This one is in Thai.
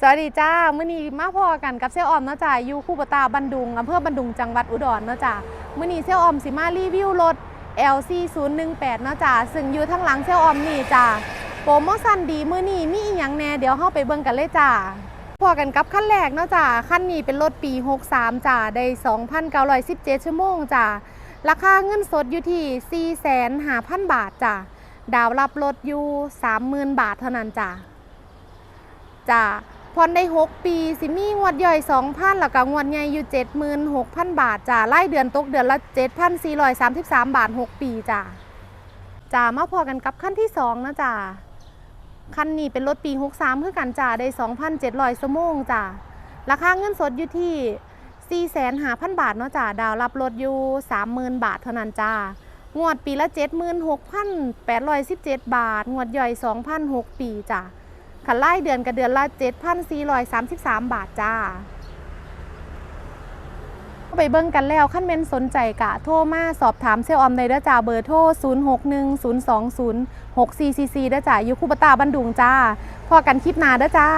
สวัสดีจ้ามื้อนี้มาพอกันกับเซลออมเนาะจ้าอยู่คูปตาบันดุงอำเภอบันดุงจังหวัดอุดรเนาะจ้ามื้อนี้เซลออมสิมารีวิวรถ LC 0 1 8เนาะจ้าซึ่งอยู่ทั้งหลังเซลออมนี่จ้าโปรโมชั่นดีมื้อนี้มีอีหยังแหน่เดี๋ยวเฮาไปเบิ่งกันเลยจ้าพอกันกับคันแรกเนาะจ้าคันนี้เป็นรถปี 63จ้าได้2,917 ชั่วโมงจ้าราคาเงินสดอยู่ที่ 4,500,000 บาทจ้าดาวรับรถอยู่ 30,000 บาทเท่านั้นจ้าจ้า ผ่อนได้ 6 ปีสิมีงวดย่อย2,000แล้วก็งวดใหญ่อยู่ 76,000 บาทจ้าไล่เดือนตกเดือนละ 7,433 บาท 6 ปีจ้าจ้ามาพอกันกับขั้นที่ 2 นะจ้าคันนี้เป็นรถปี 63เพื่อกันจ้าได้ 2,700ชั่วโมงจ้าราคาเงินสดอยู่ที่ 4,500,000 บาทเนาะจ้าดาวรับรถอยู่ 30,000 บาทเท่านั้นจ้างวดปีละ 76,817 บาท งวดย่อย2,006ปีจ้า ขันไล่เดือนกับเดือนละ 7,433 บาทจ้าไปเบิ่งกันแล้วขั้นเมนสนใจกะโทรมาสอบถามเซลออมในด้จ้าเบอร์โทร 0610206444ด้อจ้าอยู่คูปตาบันดุงจ้า พอกันคลิปหน้าเด้จ้า